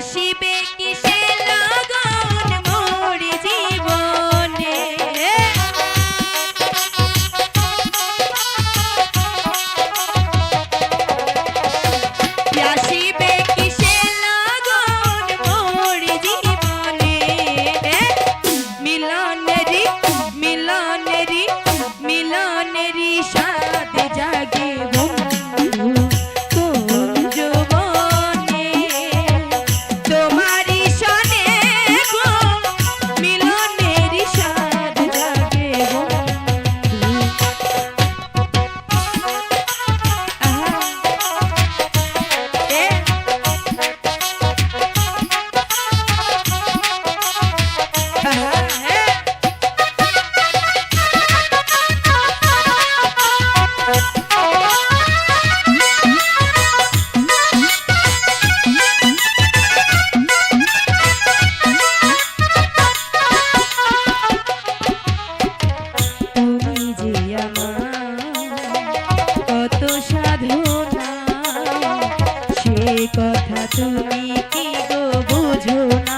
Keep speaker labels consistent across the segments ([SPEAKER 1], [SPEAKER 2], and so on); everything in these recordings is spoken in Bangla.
[SPEAKER 1] She it. সে কথা তুমি কি গো বুঝো না?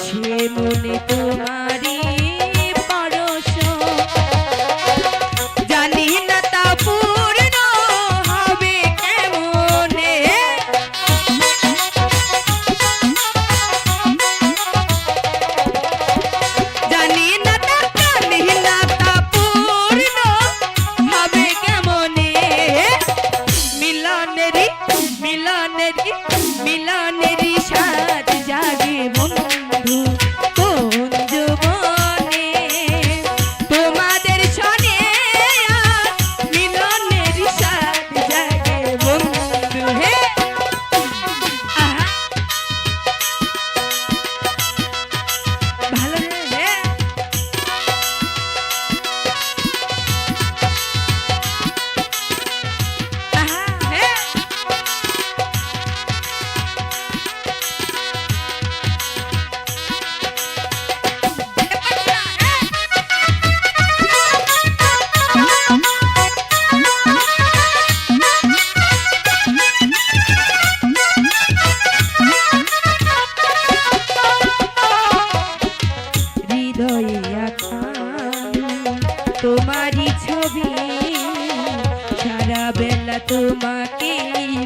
[SPEAKER 1] সে মনে তোমারি পরশ জানি না তা পূর্ণ হবে কেমনে জানি না তা জানি না তা পূর্ণ হবে কেমনে মিলনেরি মিলনেরি মিলনেরি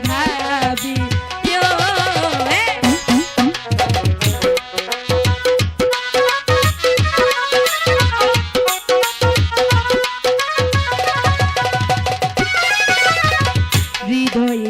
[SPEAKER 1] ভাবি। ইয়ো, হৃদয়ে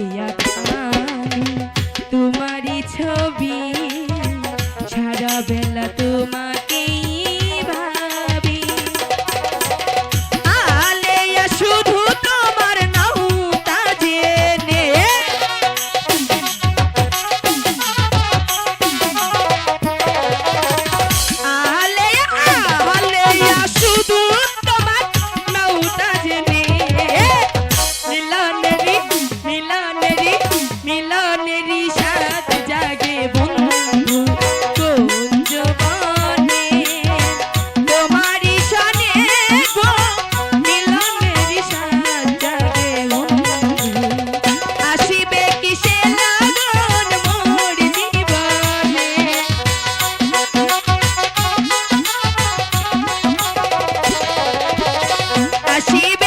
[SPEAKER 1] así